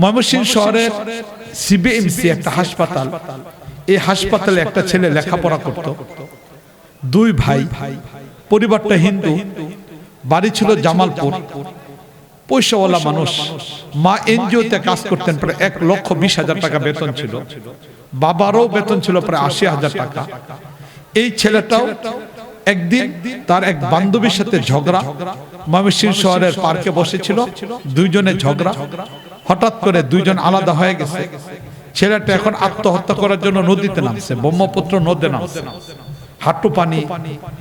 ময়মনসিংহ শহরের সিবিএমসি একটা হাসপাতাল। এই হাসপাতালে একটা ছেলে লেখাপড়া করত। দুই ভাই পরিবারটা হিন্দু। বাড়ি ছিল জামালপুর। পয়সাওয়ালা মানুষ। মা এনজিওতে কাজ করতেন প্রায় এক লক্ষ বিশ হাজার টাকা বেতন ছিল। বাবারও বেতন ছিল প্রায় আশি হাজার টাকা। এই ছেলেটাও একদিন তার এক বান্ধবীর সাথে ঝগড়া। ময়মনসিংহ শহরের পার্কে বসেছিল। দুইজনে ঝগড়া। হঠাৎ করে দুইজন আলাদা হয়ে গেছে। ছেলেটা এখন আত্মহত্যা করার জন্য নদীতে নামছে, ব্রহ্মপুত্র নদীতে নামছে। হাঁটু পানি,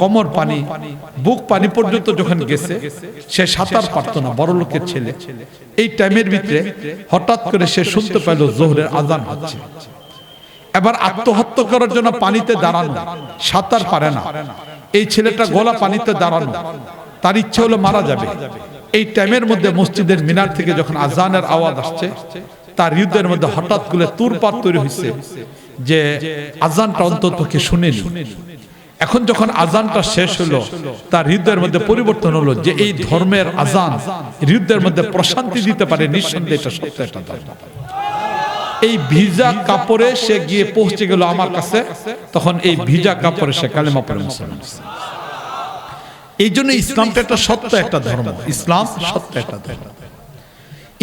কোমর পানি, বুক পানি পর্যন্ত যখন গেছে, সে সাঁতার পারত না, বড় লোকের ছেলে। এই টাইমের ভিতরে হঠাৎ করে সে শুনতে পেল জোহরের আজান হচ্ছে। এবার আত্মহত্যা করার জন্য পানিতে দাঁড়ানো, সাঁতার পারে না। এই ছেলেটা গলা পানিতে দাঁড়ানো, তার ইচ্ছে হলো মারা যাবে। এই টাইমের মধ্যে মসজিদের মিনার থেকে যখন আজানের আওয়াজ আসছে, তার হৃদয়ের মধ্যে হঠাৎ করে তুরপাত তৈরি হয়েছে যে আজানটা অন্ততপক্ষে শুনে এখন যখন আজানটা শেষ হলো, তার হৃদয়ের মধ্যে পরিবর্তন হলো যে এই ধর্মের আজান হৃদয়ের মধ্যে প্রশান্তি দিতে পারে নিঃসন্দেহে এটা সত্য একটা ধর্ম এই ভিজা কাপড়ে সে গিয়ে পৌঁছে গেল আমার কাছে, তখন এই ভিজা কাপড়ে সে কালেমা পড়ে মুসলমান। এই জন্য ইসলামটা একটা সত্য একটা ধর্ম। ইসলাম সত্য একটা ধর্ম।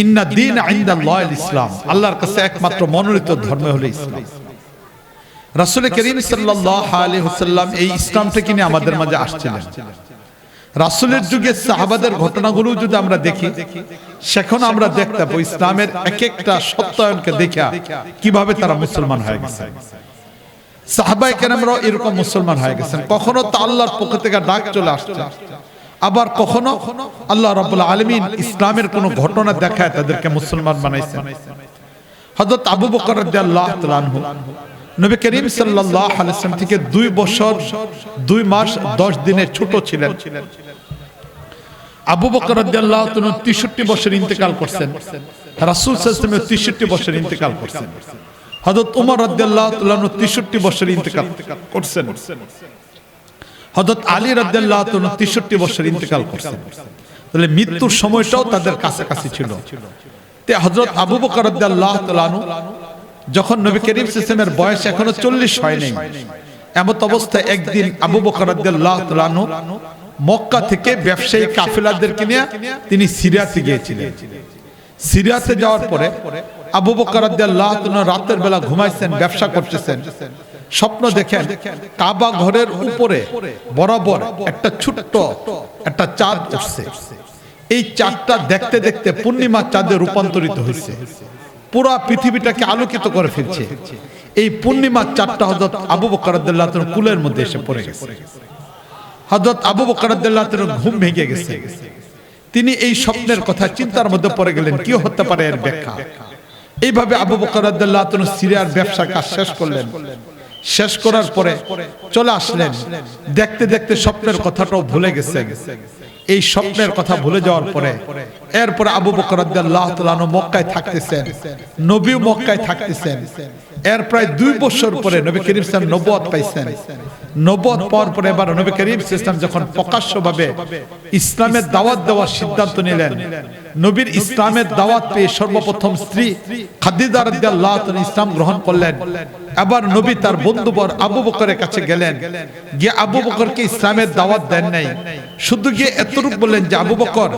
ইন্না দিন আইন্দাল্লাহ ইসলাম। আল্লাহর কাছে একমাত্র মনোনীত ধর্ম হলো ইসলাম। রাসূল করিম সাল্লাল্লাহু আলাইহি ওয়াসাল্লাম এই ইসলামটাকে নিয়ে আমাদের মাঝে আসছিলেন। রাসূলের যুগে সাহাবাদের ঘটনাগুলো যদি আমরা দেখি সেখন আমরা দেখতে পাবো ইসলামের এক একটা সত্যায়নকে দেখা কীভাবে তারা মুসলমান হয়ে গেছে। সাহাবাই কেরামরাও এরকম মুসলমান হয়ে গেছেন। কখনো তো আল্লাহর পক্ষ থেকে ডাক চলে আসছে। আবার কখনো আল্লাহ রাব্বুল আলামিন ইসলামের কোনো ঘটনা দেখায় তাদেরকে মুসলমান বানাইছেন। হযরত আবু বকর তাআলা নবী করিম থেকে দুই বছর, দুই মাস, দশ দিনের ছোট ছিলেন। আবু বকর রাদিয়াল্লাহু তাআলা 63 বছর ইন্তেকাল করছেন। রাসূল ওয়াসাল্লাম 63 বছর ইন্তেকাল করছেন। হযরত ওমর রাদিয়াল্লাহু তাআলা 63 বছর ইন্তেকাল করছেন। হযরত আলী রাদিয়াল্লাহু তাআলা 63 বছর ইন্তেকাল করছেন। তাহলে মৃত্যুর সময়টাও তাদের কাছাকাছি ছিল। তে হযরত আবু বকর রাদিয়াল্লাহু তাআলা যখন নবী করিম সিস্টেমের বয়স এখনও চল্লিশ হয় নাই, এমত অবস্থায় একদিন আবু বকর রাদিয়াল্লাহু তাআলা মক্কা থেকে ব্যবসায়ী কাফেলাদেরকে নিয়ে তিনি সিরিয়াতে গিয়েছিলেন। সিরিয়াতে যাওয়ার পরে আবু বকর রাতের বেলা ঘুমাইছেন, ব্যবসা করতেছেন। স্বপ্ন দেখেন, কাবা ঘরের উপরে বরাবর একটা ছোট্ট একটা চাঁদ উঠছে। এই চাঁদটা দেখতে দেখতে পূর্ণিমা চাঁদে রূপান্তরিত হয়েছে। পুরা পৃথিবীটাকে আলোকিত করে ফেলছে। এই পূর্ণিমার চারটা হজরত আবু বকর কুলের মধ্যে এসে পড়ে গেছে। হজরত আবু বকর ঘুম ভেঙে গেছে। তিনি এই স্বপ্নের কথা চিন্তার মধ্যে পড়ে গেলেন, কি হতে পারে এর ব্যাখ্যা? এইভাবে আবু বকর রাদিয়াল্লাহু তাআলা সিরিয়ার ব্যবসা কাজ শেষ করলেন। শেষ করার পরে চলে আসলেন। দেখতে দেখতে স্বপ্নের কথাটাও ভুলে গেছেন। এই স্বপ্নের কথা ভুলে যাওয়ার পরে এরপরে আবু বকর তাআলা মক্কায় থাকতেছেন। নবীও মক্কায় থাকতেছেন। এর প্রায় দুই বছর পরে নবী করিম সাল্লাল্লাহু নবদ পাইছেন। নবুয়ত পাওয়ার পরে এবার নবী করিম সাল্লাল্লাহু যখন প্রকাশ্যভাবে ইসলামের দাওয়াত দেওয়ার সিদ্ধান্ত নিলেন নবীর ইসলামের দাওয়াত পেয়ে সর্বপ্রথম স্ত্রী খাদিদার রাদিয়াল্লাহু তাআলা ইসলাম গ্রহণ করলেন। আবার নবী তার বন্ধুবর আবু বকরের কাছে গেলেন। গিয়ে আবু বকরকে ইসলামের দাওয়াত দেন নাই। শুধু গিয়ে এতটুকু বললেন যে আবু বকর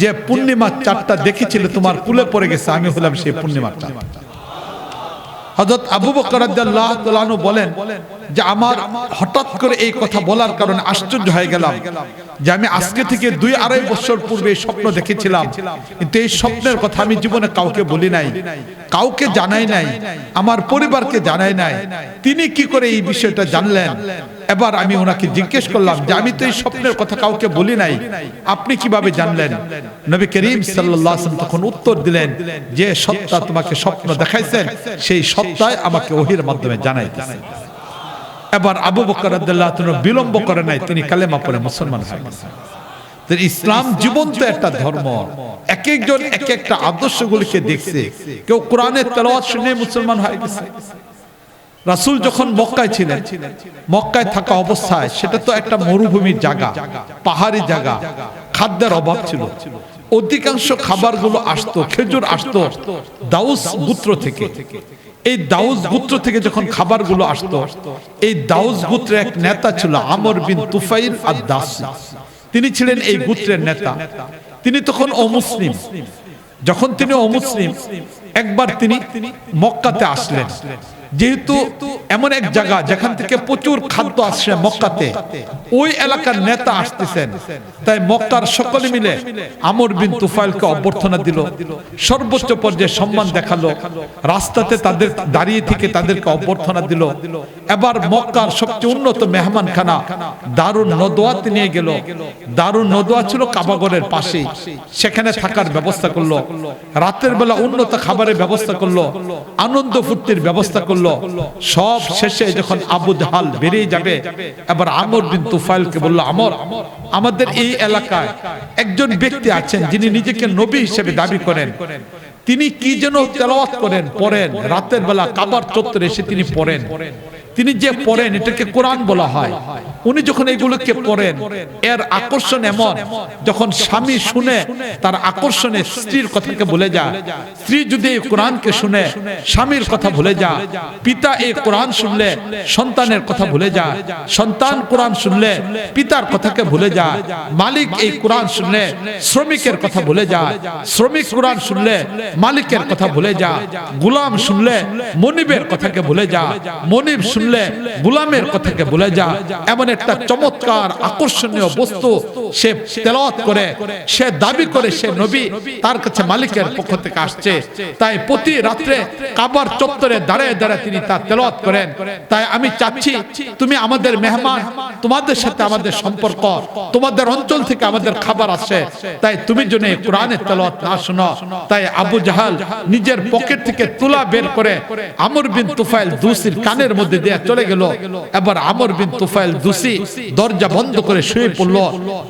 যে পূর্ণিমার চাঁদটা দেখেছিল তোমার কুলে পড়ে গেছে আমি হলাম সেই পূর্ণিমার চাঁদ। হযরত আবু বকর রাদিয়াল্লাহু বলেন যে আমার হঠাৎ করে এই কথা বলার কারণে আশ্চর্য হয়ে গেলাম যে আমি আজকে থেকে দুই আড়াই বছর পূর্বে এই স্বপ্ন দেখেছিলাম। কিন্তু এই স্বপ্নের কথা আমি জীবনে কাউকে বলি নাই, কাউকে জানাই নাই, আমার পরিবারকে জানাই নাই। তিনি কি করে এই বিষয়টা জানলেন? এবার আমি ওনাকে জিজ্ঞেস করলাম যে, আমি তো এই স্বপ্নের কথা কাউকে বলি নাই। আপনি কীভাবে জানলেন? নবী করিম আলাইহি তখন উত্তর দিলেন যে, সত্তা তোমাকে স্বপ্ন দেখাইছেন, সেই সত্তায় আমাকে ওহির মাধ্যমে জানাইতেছে। এবার আবু বকর বিলম্ব করে নাই, তিনি কালেমা পড়ে মুসলমান হয়ে গেছেন। ইসলাম জীবন্ত একটা ধর্ম, এক একজন এক একটা আদর্শগুলিকে দেখছে। কেউ কোরআনের তেলাওয়াত শুনে মুসলমান হয়ে গেছে। রাসূল যখন মক্কায় ছিলেন, মক্কায় থাকা অবস্থায় সেটা তো একটা মরুভূমির জায়গা, পাহাড়ি জায়গা, খাদ্যের অভাব ছিল। অধিকাংশ খাবারগুলো আসতো, খেজুর আসতো দাউস গুত্র থেকে। এই দাউস গুত্র থেকে যখন খাবারগুলো আসতো, এই দাউস গুত্রের এক নেতা ছিল আমর বিন তুফাইল আর দাস তিনি ছিলেন এই গুত্রের নেতা। তিনি তখন অমুসলিম। যখন তিনি অমুসলিম, একবার তিনি মক্কাতে আসলেন। যেহেতু এমন এক জায়গা যেখান থেকে প্রচুর খাদ্য আসছে মক্কাতে ওই এলাকার নেতা আসতেছেন। তাই মক্কার সকলে মিলে আমর বিন তুফাইলকে অভ্যর্থনা দিল। সর্বোচ্চ পর্যায়ে সম্মান দেখাল। রাস্তাতে তাদের দাঁড়িয়ে থেকে তাদেরকে অভ্যর্থনা দিল। এবার মক্কার সবচেয়ে উন্নত মেহমানখানা দারুণ নদোয়াতে নিয়ে গেল। দারুণ নদোয়া ছিল কাবাগরের পাশেই সেখানে থাকার ব্যবস্থা করল। রাতের বেলা উন্নত খাবারের ব্যবস্থা করল। আনন্দ ফুর্তির ব্যবস্থা করল। সব শেষে যখন আবু জাহাল বেরিয়ে যাবে, এবার আমর বিন তুফাইলকে বলল, আমর, আমাদের এই এলাকায় একজন ব্যক্তি আছেন যিনি নিজেকে নবী হিসেবে দাবি করেন। তিনি কি যেন তেলাওয়াত করেন, পড়েন। রাতের বেলা কাবার চত্বরে এসে তিনি পড়েন। তিনি যে পড়েন, এটাকে কোরআন বলা হয়। উনি যখন এগুলোকে পড়েন, এর আকর্ষণ এমন, যখন স্বামী শুনে, তার আকর্ষণে স্ত্রীর কথাকে ভুলে যায় স্ত্রী যদি এই কোরআনকে শুনে, স্বামীর কথা ভুলে যায় পিতা এই কোরআন শুনলে, সন্তানের কথা ভুলে যায় সন্তান কোরআন শুনলে, পিতার কথাকে ভুলে যায় মালিক এই কোরআন শুনলে, শ্রমিকের কথা ভুলে যায় শ্রমিক কোরআন শুনলে, মালিকের কথা ভুলে যায় গুলাম শুনলে, মনিবের কথাকে ভুলে যায় মনিব শুনলে গুলামের কথাকে ভুলে যায় এমন একটা চমৎকার আকর্ষণীয় বস্তু সে তেলাওয়াত করে, সে দাবি করে সে নবী তার কাছে মালিকের পক্ষ থেকে আসছে। তাই প্রতি রাত্রে কাবার চত্বরে দাঁড়ায় দাঁড়ায় তিনি তা তেলাওয়াত করেন। তাই আমি চাচ্ছি, তুমি আমাদের মেহমান, তোমাদের সাথে আমাদের সম্পর্ক, তোমাদের অঞ্চল থেকে আমাদের খাবার আসে। তাই তুমি জন্য কোরআনের তেলাওয়াত না শোনো। তাই আবু জাহাল নিজের পকেট থেকে তুলা বের করে আমর বিন তুফাইল দুসির কানের মধ্যে দিয়ে চলে গেল। এবার আমর বিন তুফাইল দুসি দরজা বন্ধ করে শুয়ে পড়ল।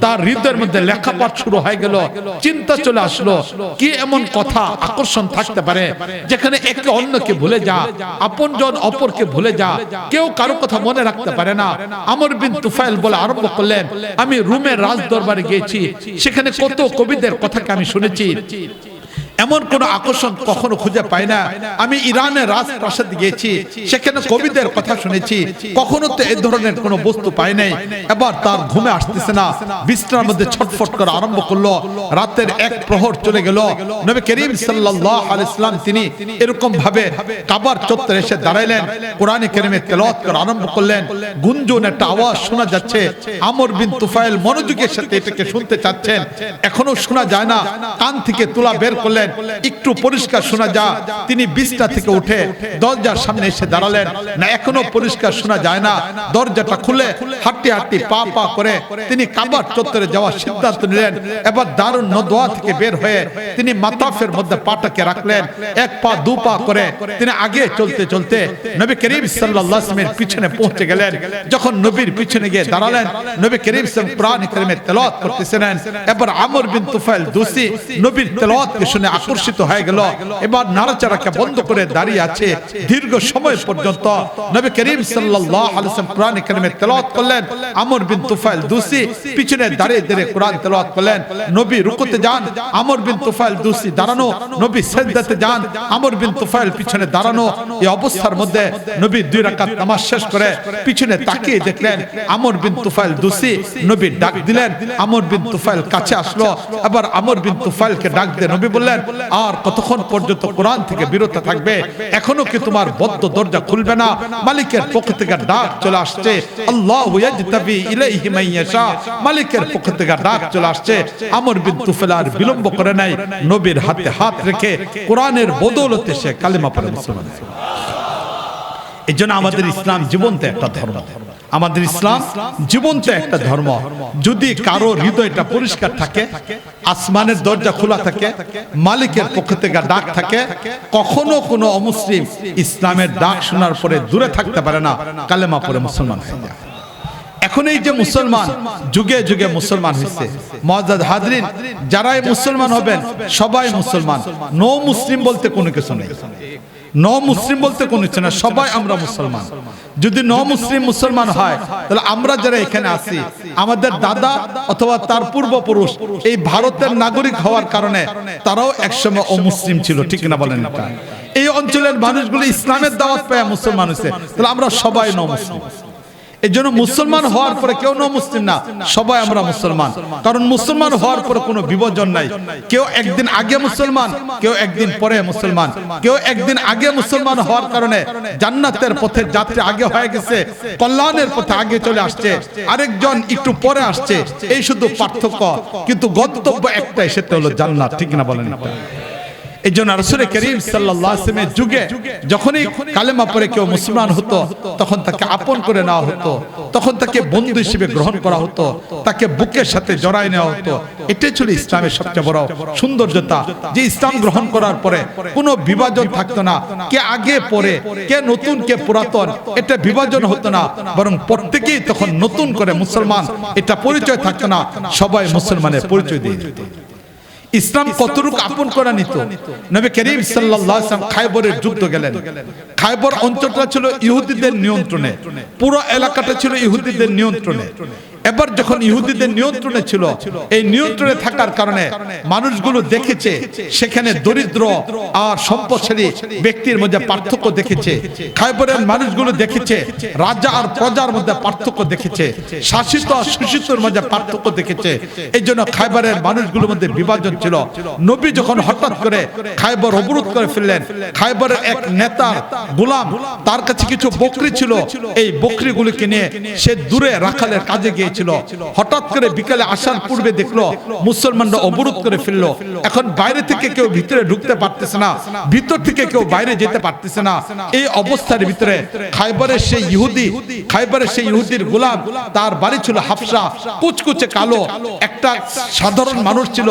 তার হৃদয়ের মধ্যে লেখাপাঠ শুরু হয়ে গেল। চিন্তা চলে আসলো, কি এমন কথা আকর্ষণ থাকতে পারে? যেখানে একে অন্যকে ভুলে যা আপনজন অপরকে ভুলে যা, কেউ কারও কথা মনে রাখতে পারে না। আমর বিন তুফাইল বলে আরম্ভ করলেন, আমি রুমের রাজ দরবারে গিয়েছি, সেখানে কত কবিদের কথাকে আমি শুনেছি। এমন কোন আকর্ষণ কখনো খুঁজে পাই না। আমি ইরানের রাজপ্রাসাদ গিয়েছি সেখানে কবিদের কথা শুনেছি। কখনো তো এই ধরনের কোনো বস্তু পাই নাই। এবার তার ঘুমে আসতেছে না। বিছনার মধ্যে ছটফট করা আরম্ভ করল। রাতের এক প্রহর চলে গেল। নবী করিম সাল্লাল্লাহু আলাইহি সাল্লাম তিনি এরকম ভাবে কাবার চত্বরে এসে দাঁড়াইলেন। কোরআনে কারিমে তেলাওয়াত করা আরম্ভ করলেন। গুঞ্জন একটা আওয়াজ শোনা যাচ্ছে। আমর বিন তুফাইল মনোযোগের সাথে এটাকে শুনতে চাচ্ছেন এখনও শোনা যায় না কান থেকে তুলা বের করলেন একটু পরিষ্কার শোনা যা। তিনি বিছনা থেকে উঠে দরজার সামনে এসে দাঁড়ালেন। না, এখনও পরিষ্কার শোনা যায় না। দরজাটা খুলে হাঁটি হাঁটি পা পা করে তিনি কাবার চত্বরে যাওয়ার সিদ্ধান্ত নিলেন। এবার দারুণ নদোয়া থেকে বের হয়ে তিনি মাতাফের মধ্যে পাটাকে রাখলেন। এক পা, দু পা করে তিনি আগে চলতে চলতে নবী করিম ওয়াসাল্লামের পিছনে পৌঁছে গেলেন। যখন নবীর পিছনে গিয়ে দাঁড়ালেন, নবী করিম সাল্লাল্লাহু কোরআন কারিমে তেলাওয়াত করতেছিলেন। এবার আমর বিন তুফাইল দুসি নবীর তেলাওয়াতকে শুনে আকর্ষিত হয়ে গেল। এবার নাড়াচাড়াকে বন্ধ করে দাঁড়িয়ে আছে। দীর্ঘ সময় পর্যন্ত নবী করিম ওয়াসাল্লাম কোরআন কারিমে তেলাওয়াত করলেন। আমর বিন তুফাইল দুসি পিছনে দাঁড়িয়ে দাঁড়িয়ে কোরআন তেলাওয়াত করলেন। নবী রুকুতে যান। আমর বিন তুফাইল দুসি দাঁড়ানো। নবী সেজদাতে যান। আমর বিন তুফাইল পিছনে দাঁড়ানো। এই অবস্থার মধ্যে নবী দুই রাকাত নামাজ শেষ করে পিছনে তাকিয়ে দেখলেন আমর বিন তুফাইল দুসি নবী ডাক দিলেন। আমর বিন তুফাইল কাছে আসলো। আবার আমর বিন তুফাইলকে ডাক দিয়ে নবী বললেন আর কতক্ষণ পর্যন্ত কোরআন থেকে বিরত থাকবে? এখনও কি তোমার বদ্ধ দরজা খুলবে না? মালিকের পক্ষ থেকে ডাক চলে আসছে। আল্লাহ মালিকের পক্ষ থেকে ডাক চলে আসছে। আমর বিন তুফাইল আর বিলম্ব করে নাই। নবীর হাতে হাত রেখে কোরআনের বদৌলতে সে কালিমা পড়ে মুসলমান এই জন্য আমাদের ইসলাম জীবন্ত একটা ধর্ম। আমাদের ইসলাম জীবন্ত একটা ধর্ম। যদি কারও হৃদয়টা পরিষ্কার থাকে আসমানের দরজা খোলা থাকে মালিকের পক্ষ থেকে ডাক থাকে কখনো কোনো অমুসলিম ইসলামের ডাক শোনার পরে দূরে থাকতে পারে না কালেমা পরে মুসলমান হয়ে যায়। এখন এই যে মুসলমান যুগে যুগে মুসলমান হয়েছে। মজাদ হাজরিন যারাই মুসলমান হবেন সবাই মুসলমান। নো মুসলিম বলতে কোনো কিছু নেই। ন মুসলিম বলতে কোনো ইচ্ছে না সবাই আমরা মুসলমান। যদি ন মুসলিম মুসলমান হয়, তাহলে আমরা যারা এখানে আছি, আমাদের দাদা অথবা তার পূর্বপুরুষ, এই ভারতের নাগরিক হওয়ার কারণে তারাও একসময় অমুসলিম ছিল, ঠিক না বলেন এই অঞ্চলের মানুষগুলো ইসলামের দাওয়াত পায় মুসলমান হয়েছে, তাহলে আমরা সবাই ন মুসলিম এই জন্য মুসলমান হওয়ার পরে কেউ ন মুসলিম না সবাই আমরা মুসলমান। কারণ মুসলমান হওয়ার পরে কোনো বিভাজন নাই। কেউ একদিন আগে মুসলমান কেউ একদিন পরে মুসলমান। কেউ একদিন আগে মুসলমান হওয়ার কারণে জান্নাতের পথে যাত্রী আগে হয়ে গেছে কল্যাণের পথে আগে চলে আসছে। আরেকজন একটু পরে আসছে। এই শুধু পার্থক্য কিন্তু গন্তব্য একটাই সেটা হলো জান্নাত। ঠিক না বলেন? এই জন্য রসুলের করিম সাল্লামের যুগে যখনই কালেমা পরে কেউ মুসলমান হতো, তখন তাকে আপন করে নেওয়া হতো, তখন তাকে বন্ধু হিসেবে গ্রহণ করা হতো, তাকে বুকের সাথে জড়াই নেওয়া হতো। এটাই ছিল ইসলামের সবচেয়ে বড় সৌন্দর্যতা, যে ইসলাম গ্রহণ করার পরে কোনো বিভাজন থাকতো না, কে আগে পরে কে নতুন, কে পুরাতন, এটা বিভাজন হতো না, বরং প্রত্যেকেই তখন নতুন করে মুসলমান, এটা পরিচয় থাকতো না, সবাই মুসলমানের পরিচয় দিয়ে দিত। ইসলাম কতটুকু আপন করা নিত? নবী করিম সাল্লাল্লাহু আলাইহি ওয়াসাল্লাম খায়বরের যুদ্ধ গেলেন। খায়বর অঞ্চলটা ছিল ইহুদিদের নিয়ন্ত্রণে। পুরো এলাকাটা ছিল ইহুদিদের নিয়ন্ত্রণে। এবার যখন ইহুদিদের নিয়ন্ত্রণে ছিল এই নিয়ন্ত্রণে থাকার কারণে মানুষগুলো দেখেছে সেখানে দরিদ্র আর সম্পদশালী ব্যক্তির মধ্যে পার্থক্য দেখেছে। খায়বরের মানুষগুলো দেখেছে রাজা আর প্রজার মধ্যে পার্থক্য দেখেছে শাসিত আর শোষিতর মধ্যে পার্থক্য দেখেছে। এই জন্য খাইবারের মানুষগুলোর মধ্যে বিভাজন ছিল। নবী যখন হঠাৎ করে খাইবার অবরোধ করে ফেললেন খাইবারের এক নেতা গোলাম তার কাছে কিছু বকরি ছিল এই বকরিগুলিকে নিয়ে সে দূরে রাখালের কাজে গিয়েছিল হঠাৎ করে বিকালে আসার পূর্বে দেখল মুসলমানরা অবরোধ করে ফেলল। এখন বাইরে থেকে কেউ ভিতরে ঢুকতে পারতেছে না, ভিতর থেকে কেউ বাইরে যেতে পারতেছে না। এই অবস্থার ভিতরে খাইবারের সেই ইহুদি, খাইবারের সেই ইহুদির গোলাম, তার বাড়ি ছিল হাফসা, কুচকুচে কালো, একটা সাধারণ মানুষ ছিল।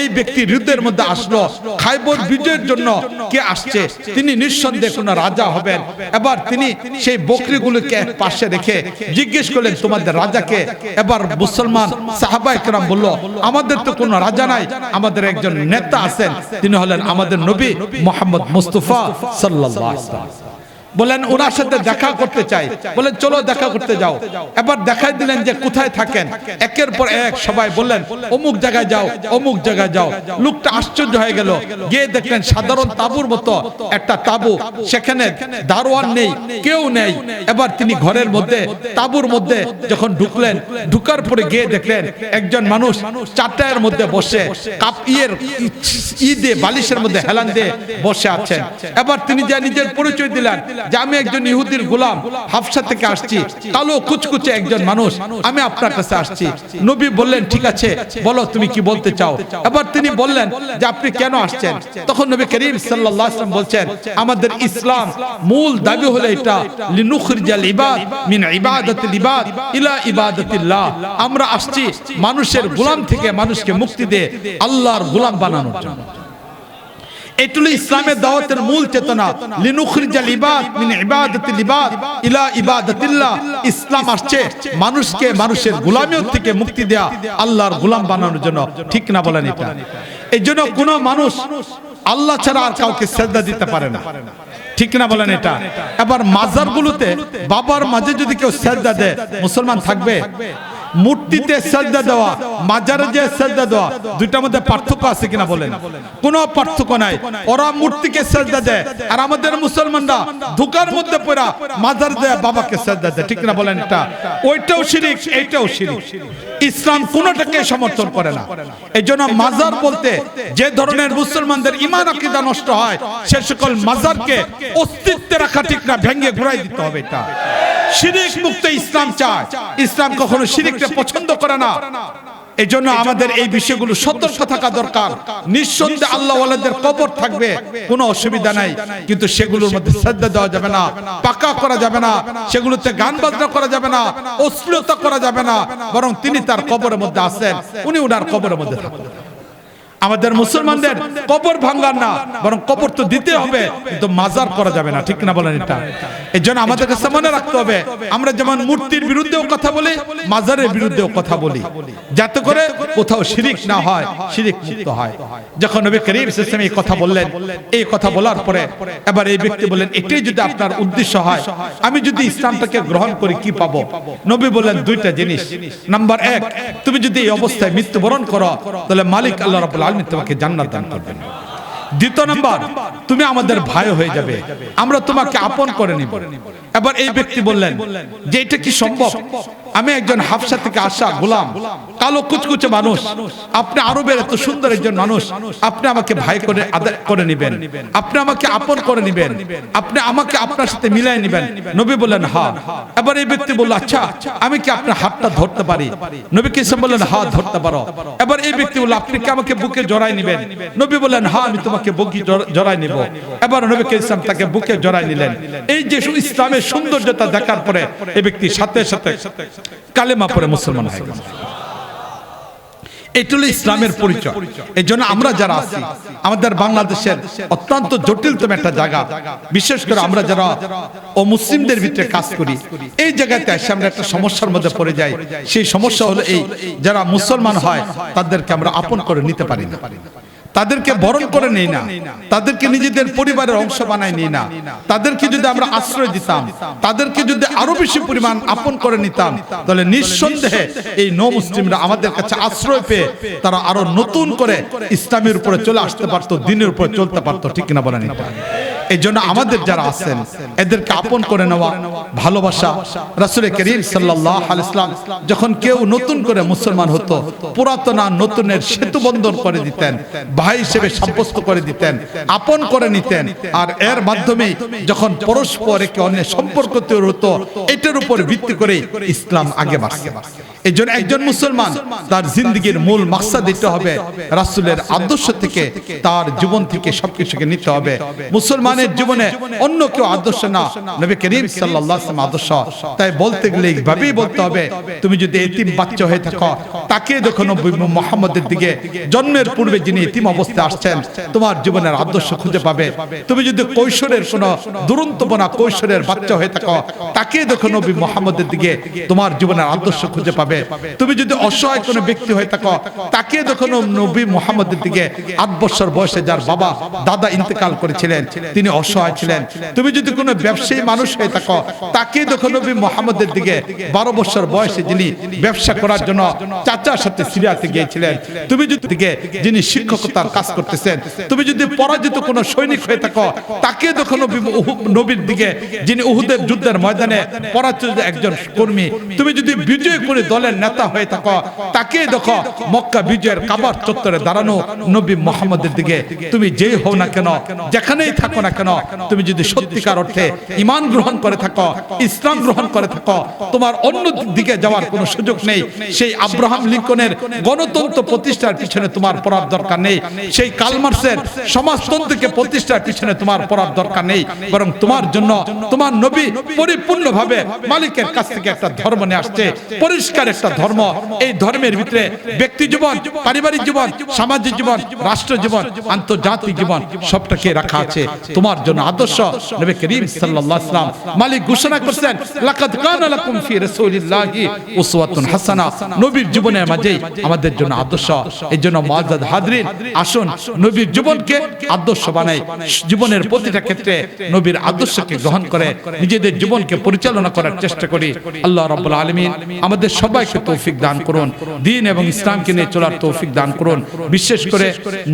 এই ব্যক্তি হৃদয়ের মধ্যে আসলো, খাইবর বিজয়ের জন্য কে আসছে? তিনি নিঃসন্দেহে কোনো রাজা হবেন। এবার তিনি সেই বকরিগুলোকে পাশে রেখে জিজ্ঞেস করলেন, তোমাদের রাজাকে এবার মুসলমান সাহাবা একরাম বলল আমাদের তো কোনো রাজা নাই আমাদের একজন নেতা আছেন তিনি হলেন আমাদের নবী মোহাম্মদ মুস্তফা ওয়াসাল্লাম। বলেন, ওনার সাথে দেখা করতে চাই। বলেন, চলো দেখা করতে যাও। এবার দেখাই দিলেন যে কোথায় থাকেন। একের পর এক সবাই বললেন, অমুক জায়গায় যাও, অমুক জায়গায় যাও। লোকটা আশ্চর্য হয়ে গেল। গিয়ে দেখলেন সাধারণ তাবুর মতো একটা তাবু। সেখানে দারোয়ান নেই, কেউ নেই। এবার তিনি ঘরের মধ্যে, তাবুর মধ্যে যখন ঢুকলেন, ঢুকার পরে গিয়ে দেখলেন একজন মানুষ চারটায়ের মধ্যে বসে, কাপ ইয়ের ই বালিশের মধ্যে হেলান দিয়ে বসে আছেন। এবার তিনি যা নিজের পরিচয় দিলেন যে আমি একজন ইহুদির গোলাম হাফসা থেকে আসছি কালো কুচকুচে একজন মানুষ আমি আপনার কাছে আসছি। নবী বললেন ঠিক আছে বলো তুমি কি বলতে চাও? এবার তিনি বললেন যে আপনি কেন আসছেন? তখন নবী করিম সাল্লাল্লাহু আলাইহি বলছেন আমাদের ইসলাম মূল দাবি হলো এটা লিনুখরিজাল ইবাদ মিন ইবাদাতিল ইবাদ ইলা ইবাদাতিল্লাহ। আমরা আসছি মানুষের গোলাম থেকে মানুষকে মুক্তি দিয়ে আল্লাহর গোলাম বানানোর জন্য। এটুলি ইসলামের দাওয়াতের মূল চেতনা লিনুখরিজাল ইবাদ মিন ইবাদাতিল ইবাদ ইলা ইবাদাতিল্লাহ। ইসলাম আসছে মানুষকে মানুষের গোলামি থেকে মুক্তি দেয়া, আল্লাহর গোলাম বানানোর জন্য। ঠিক না বলেন এটা? এই জন্য কোন মানুষ আল্লাহ ছাড়া আর কাউকে শ্রদ্ধা দিতে পারে না। ঠিক না বলেন এটা? এবার মাজারগুলোতে বাবার মাঝে যদি কেউ শ্রদ্ধা দেয়, মুসলমান থাকবে? মূর্তিতে শ্রদ্ধা দেওয়া মাজারে যে শ্রদ্ধা দেওয়া দুইটার মধ্যে পার্থক্য আছে কিনা বলেন? কোনো পার্থক্য নাই। ওরা মূর্তিকে শ্রদ্ধা দেয়। আর আমাদের মুসলমানরা ধুকার মধ্যে পড়া মাজার দেয় বাবাকে শ্রদ্ধা দেয়। ঠিক না বলেন এটা? ওইটাও শিরিক এইটাও শিরিক। ইসলাম কোনোটাকে সমর্থন করে না। এই জন্য মাজার বলতে যে ধরনের মুসলমানদের ইমান আকিদা নষ্ট হয়। সে সকল মাজারকে অস্তিত্বে রাখা ঠিক না ভেঙে ঘুরাই দিতে হবে এটা। শিরিক মুক্ত ইসলাম চায়। ইসলাম কখনো শিরিককে পছন্দ করে না। এই জন্য আমাদের এই বিষয়গুলো সতর্ক থাকা দরকার। নিঃসন্দেহে আল্লাহ ওয়ালাদের কবর থাকবে, কোনো অসুবিধা নাই। কিন্তু সেগুলোর মধ্যে শ্রদ্ধা দেওয়া যাবে না, পাকা করা যাবে না, সেগুলোতে গান বাজনা করা যাবে না, অশ্লীলতা করা যাবে না। বরং তিনি তার কবরের মধ্যে আছেন, উনি উনার কবরের মধ্যে থাকবেন আমাদের মুসলমানদের কবর ভাঙ্গার না বরং কবর তো দিতে হবে কিন্তু মাজার করা যাবে না ঠিক না বলেন এটা? এই জন্য আমাদের কাছে মনে রাখতে হবে। আমরা যেমন মূর্তির বিরুদ্ধেও কথা বলি মাজারের বিরুদ্ধেও কথা বলি। যাতে করে কোথাও শিরিক না হয় শিরিক মুক্ত হয়। যখন নবী করিম সিস্টেম এই কথা বললেন এই কথা বলার পরে এবার এই ব্যক্তি বললেন এটাই যদি আপনার উদ্দেশ্য হয় আমি যদি ইসলামটাকে গ্রহণ করি কি পাবো? নবী বললেন দুইটা জিনিস। নাম্বার এক তুমি যদি এই অবস্থায় মৃত্যুবরণ করো তাহলে মালিক আল্লাহ রাব্বুল আলামিন তোমাকে জান্নাত দান করবেন দ্বিতীয় নম্বর তুমি আমাদের ভাই হয়ে যাবে। আমরা তোমাকে আপন করে নিব। এবার এই ব্যক্তি বললেন যে এটা কি সম্ভব? আমি একজন হাফসা থেকে আসা গোলাম, কালো কুচকুচে মানুষ। আপনি আরবের এত সুন্দর একজন মানুষ। আপনি আমাকে ভাই করে আদায় করে নেবেন। আপনি আমাকে আপন করে নেবেন। আপনি আমাকে আপনার সাথে মিলাই নেবেন। নবী বললেন হ্যাঁ এবার এই ব্যক্তি বলল আচ্ছা আমি কি আপনার হাতটা ধরতে পারি? নবী কিসম বললেন, হা, ধরতে পারো। এবার এই ব্যক্তি বলল, আপনি কি আমাকে বুকে জড়াই নেবেন? নবী বললেন, হা, আমি তোমাকে বুকে জড়- জড়াই নিব। এবার নবী ইসলাম তাকে বুকে জড়াই নিলেন। এই যে ইসলামের সৌন্দর্যতা দেখার পরে এই ব্যক্তি সাথে সাথে কালেমা পরে মুসলমান হয়ে গেল এটা হলো ইসলামের পরিচয়। এই জন্য আমরা যারা আছি, আমাদের বাংলাদেশের অত্যন্ত জটিলতম একটা জায়গা। বিশেষ করে আমরা যারা ও মুসলিমদের ভিতরে কাজ করি, এই জায়গাতে এসে আমরা একটা সমস্যার মধ্যে পড়ে যাই। সেই সমস্যা হলো এই, যারা মুসলমান হয়, তাদেরকে আমরা আপন করে নিতে পারি না। তাদেরকে বরণ করে নেই না। তাদেরকে নিজেদের পরিবারের অংশ বানাই নিই না। তাদেরকে যদি আমরা আশ্রয় দিতাম তাদেরকে যদি আরও বেশি পরিমাণ আপন করে নিতাম তাহলে নিঃসন্দেহে এই ন মুসলিমরা আমাদের কাছে আশ্রয় পেয়ে তারা আরও নতুন করে ইসলামের উপরে চলে আসতে পারতো দিনের উপরে চলতে পারতো ঠিক না বলেন এটা? এই জন্য আমাদের যারা আছেন এদেরকে আপন করে নেওয়া ভালোবাসা। রাসুল করিম সাল্লাহ ইসলাম যখন কেউ নতুন করে মুসলমান হতো পুরাতন আর নতুনের সেতু বন্ধন করে দিতেন ভাই হিসেবে সাব্যস্ত করে দিতেন আপন করে নিতেন। আর এর মাধ্যমে যখন পরস্পর একে অন্যের সম্পর্ক তৈরি হতো এটার উপর ভিত্তি করে ইসলাম আগে বাড়ছে। এই একজন মুসলমান, তার জিন্দগির মূল মাকসাদ দিতে হবে। রাসুলের আদর্শ থেকে তার জীবন থেকে সবকিছুকে নিতে হবে। মুসলমানের জীবনে অন্য কেউ আদর্শ না। নবী করিম আলাইহি আদর্শ। তাই বলতে গেলে এইভাবেই বলতে হবে, তুমি যদি এতিম বাচ্চা হয়ে থাকো তাকে দেখো নবী মুহাম্মদের দিকে। জন্মের পূর্বে যিনি এতিম অবস্থায় আসছেন, তোমার জীবনের আদর্শ খুঁজে পাবে। তুমি যদি কৈশোরের কোনো দুরন্তপনা কৈশোরের বাচ্চা হয়ে থাকো তাকে দেখো নবী মুহাম্মদের দিকে। তোমার জীবনের আদর্শ খুঁজে পাবে। তুমি যদি অসহায় কোনো ব্যক্তি হয়ে থাকো তাকে দেখো নবী মুহাম্মদের দিকে আট বছর বয়সে যার বাবা দাদা ইন্তেকাল করেছিলেন, তিনি অসহায় ছিলেন। তুমি যদি কোনো ব্যবসায়ী মানুষ হয়ে থাকো তাকে দেখো নবী মোহাম্মদের দিকে বারো বছর বয়সে যিনি ব্যবসা করার জন্য চাচার সাথে সিরিয়াতে গিয়েছিলেন। তুমি যদি দিকে যিনি শিক্ষকতার কাজ করতেছেন, তুমি যদি পরাজিত কোনো সৈনিক হয়ে থাকো তাকে উহু- নবীর দিকে যিনি উহুদের যুদ্ধের ময়দানে পরাজিত একজন কর্মী। তুমি যদি বিজয় করে দলের নেতা হয়ে থাকো তাকে দেখো, মক্কা বিজয়ের কাবার চত্বরে দাঁড়ানো নবী মোহাম্মদের দিকে। তুমি যেই হও না কেন, যেখানেই থাকো না কেন, তুমি যদি সত্যিকার অর্থে ইমান গ্রহণ করে থাকো, ইসলাম গ্রহণ করে থাকো, তোমার অন্য দিকে যাওয়ার কোনো সুযোগ নেই। সেই আব্রাহাম লিঙ্কনের গণতন্ত্র প্রতিষ্ঠার পিছনে তোমার পড়ার দরকার নেই। সেই কালমার্সের সমাজতন্ত্রকে প্রতিষ্ঠার পিছনে তোমার পড়ার দরকার নেই। বরং তোমার জন্য তোমার নবী পরিপূর্ণভাবে মালিকের কাছ থেকে একটা ধর্ম নিয়ে আসছে, পরিষ্কার একটা ধর্ম। এই ধর্মের ভিতরে ব্যক্তি জীবন, পারিবারিক জীবন, সামাজিক জীবন, রাষ্ট্র জীবন, আন্তর্জাতিক জীবন, সবটাকে রাখা আছে। তোমার জন্য আদর্শ নবী করিম সাল্লাল্লাহু আলাইহি ওয়াসাল্লাম মালিক ঘোষণা করছেন, লাকাদ কানা লাকুম ফি রাসূলিল্লাহি উসওয়াতুন হাসানা। নবীর জীবনের মাঝেই আমাদের জন্য আদর্শ। মুআজ্জাদ হাজরিন, আসুন নবীর জীবনকে আদর্শ বানাই। জীবনের প্রতিটা ক্ষেত্রে নবীর আদর্শকে গ্রহণ করে, নিজেদের জীবনকে পরিচালনা করার চেষ্টা করি। আল্লাহ রাব্বুল আলামিন আমাদের সবাইকে তৌফিক দান করুন। দিন এবং ইসলামকে নিয়ে চলার তৌফিক দান করুন। বিশেষ করে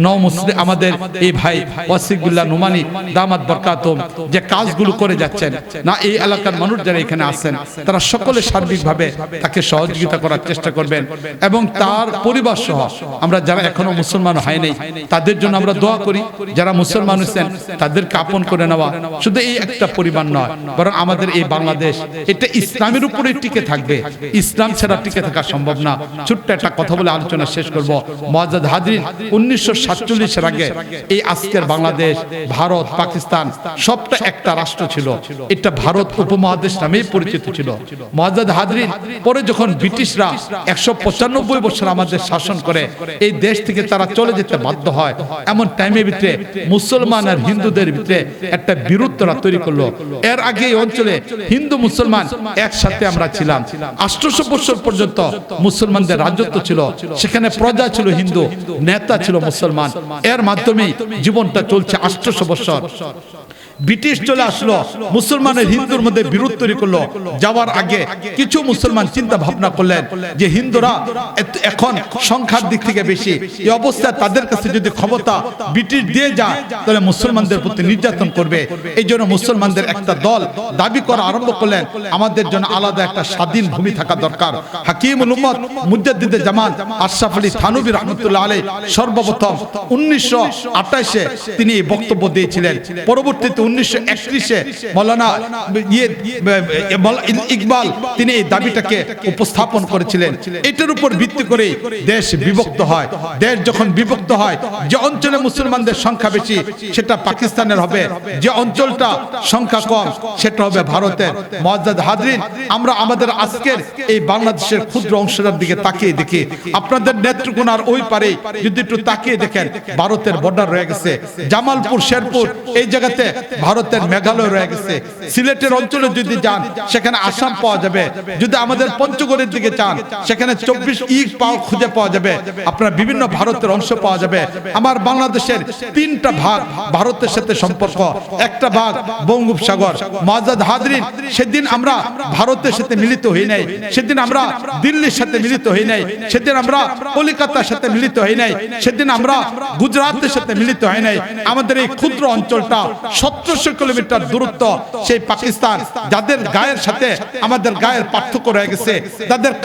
নও মুসলিম আমাদের এই ভাই ওয়াসিকুল্লাহ নুমানি দামাত বরকাতুম যে কাজগুলো করে যাচ্ছেন। না এই এলাকার মানুষ যারা এখানে আছেন তারা সকলে সার্বিকভাবে তাকে সহযোগিতা করার চেষ্টা করবেন। এবং তার পরিবার সহ আমরা যারা এখনও মুসলমান হয়নি তাদের জন্য আমরা দোয়া করি যারা মুসলমান হয়েছেন তাদেরকে আপন করে নেওয়া শুধু এই একটা পরিবার নয় বরং আমাদের এই বাংলাদেশ এটা ইসলামের উপরে টিকে থাকবে ইসলাম ছাড়া ছাড়া টিকে থাকা সম্ভব না। ছোট্ট একটা কথা বলে আলোচনা শেষ করব। মজাদ হাজরিন, উনিশশো সাতচল্লিশের আগে এই আজকের বাংলাদেশ, ভারত, পাকিস্তান সবটা একটা রাষ্ট্র ছিল। এটা ভারত উপমহাদেশ নামেই পরিচিত ছিল। মজাদ হাজরিন, পরে যখন ব্রিটিশরা একশো পঁচানব্বই বছর আমাদের শাসন করে, এই দেশ থেকে তারা চলে যেতে বাধ্য হয়। এমন টাইমের ভিতরে মুসলমান আর হিন্দুদের ভিতরে একটা বিরোধরা তৈরি করল। এর আগে এই অঞ্চলে হিন্দু মুসলমান একসাথে আমরা ছিলাম। আঠারোশো বছর পর্যন্ত মুসলমানদের রাজত্ব ছিল। সেখানে প্রজা ছিল হিন্দু, নেতা ছিল মুসলমান। এর মাধ্যমে জীবনটা চলছে আষ্টশো বছর। ব্রিটিশ চলে আসলো মুসলমানের হিন্দুর মধ্যে বিরোধ তৈরি করল। যাওয়ার আগে কিছু মুসলমান চিন্তা ভাবনা করলেন যে হিন্দুরা এখন সংখ্যার দিক থেকে বেশি। এই অবস্থায় তাদের কাছে যদি ক্ষমতা ব্রিটিশ দিয়ে যায় তাহলে মুসলমানদের প্রতি নির্যাতন করবে। এই জন্য মুসলমানদের একটা দল দাবি করা আরম্ভ করলেন। আমাদের জন্য আলাদা একটা স্বাধীন ভূমি থাকা দরকার। হাকিমুল উম্মত মুজাদ্দিদে জামান আশরাফ আলী থানবী রহমতুল্লাহ আলাই সর্বপ্রথম উনিশশো আঠাশে তিনি এই বক্তব্য দিয়েছিলেন পরবর্তীতে উনিশশো একত্রিশে ইয়ে ইকবাল, তিনি এই দাবিটাকে উপস্থাপন করেছিলেন। এটার উপর ভিত্তি করে দেশ বিভক্ত হয়। দেশ যখন বিভক্ত হয়, যে অঞ্চলে মুসলমানদের সংখ্যা বেশি, সেটা পাকিস্তানের হবে। যে অঞ্চলটা সংখ্যা কম, সেটা হবে ভারতের। মজাদ হাজরিন, আমরা আমাদের আজকের এই বাংলাদেশের ক্ষুদ্র অংশটার দিকে তাকিয়ে দেখি। আপনাদের নেত্রকোনার ওই পারে যদি একটু তাকিয়ে দেখেন, ভারতের বর্ডার রয়ে গেছে। জামালপুর, শেরপুর, এই জায়গাতে ভারতের মেঘালয় রয়ে গেছে। সিলেটের অঞ্চলে যদি যান, সেখানে আসাম পাওয়া যাবে। যদি আমাদের পঞ্চগড়ের দিকে যান, সেখানে চব্বিশ ইট পাওয়া খুঁজে পাওয়া যাবে। আপনার বিভিন্ন ভারতের অংশ পাওয়া যাবে। আমার বাংলাদেশের তিনটা ভাগ ভারতের সাথে সম্পর্ক। একটা ভাগ বঙ্গোপসাগর। মাজাদ হাদরিন সেদিন আমরা ভারতের সাথে মিলিত হই নাই। সেদিন আমরা দিল্লির সাথে মিলিত হই নাই। সেদিন আমরা কলিকাতার সাথে মিলিত হই নাই। সেদিন আমরা গুজরাটের সাথে মিলিত হয় নাই। আমাদের এই ক্ষুদ্র অঞ্চলটা সতেরোশো কিলোমিটার দূরত্ব সেই পাকিস্তান, যাদের গায়ের সাথে আমাদের গায়ের পার্থক্য রয়ে গেছে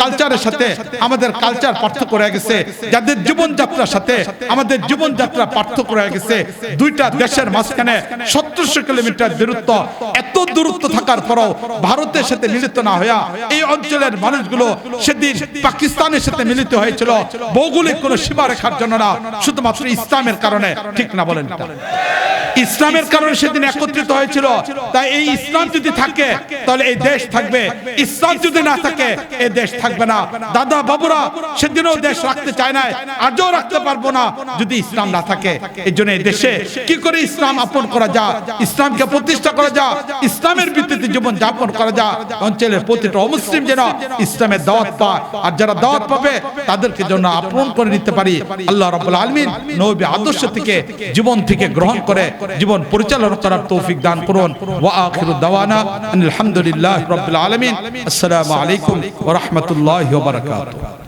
কালচারের সাথে আমাদের কালচার পার্থক্য রয়ে গেছে, যাদের জীবনযাত্রার সাথে আমাদের জীবনযাত্রা পার্থক্য রয়ে গেছে, দুইটা দেশের মাঝখানে সতেরোশো কিলোমিটার দূরত্ব, এত দূরত্ব থাকার পরও ভারতের সাথে মিলিত না হইয়া এই অঞ্চলের মানুষগুলো সেদিন পাকিস্তানের সাথে মিলিত হয়েছিল। ভৌগোলিক কোনো সীমা রেখার জন্য না, শুধুমাত্র ইসলামের কারণে, ঠিক না বলেন ইসলামের কারণে সেদিন একত্রিত হয়েছিল। তাই এই ইসলাম যদি থাকে, তাহলে এই দেশ থাকবে। ইসলাম যদি না থাকে, এই দেশ থাকবে না। দাদা, বাবুরা, সেদিনও দেশ রাখতে চায় না আজও রাখতে পারব না যদি ইসলাম না থাকে। এই জন্য এই দেশে কি করে ইসলাম আপন করা যা ইসলামকে প্রতিষ্ঠা করা যা ইসলামের ভিত্তিতে জীবন যাপন করা যা অঞ্চলের প্রতিটা অমুসলিম যেন ইসলামের দাওয়াত পায়। আর যারা দাওয়াত পাবে, তাদেরকে যেন আপন করে নিতে পারি। আল্লাহ রাব্বুল আলামিন নবী আদর্শ থেকে, জীবন থেকে গ্রহণ করে, জীবন পরিচালনা করার তৌফিক দান করুন। ওয়া আখিরু দাওয়ানা আলহামদুলিল্লাহ রাব্বিল আলামিন। আসসালামু আলাইকুম ওয়া রাহমাতুল্লাহি ওয়া বারাকাতুহু।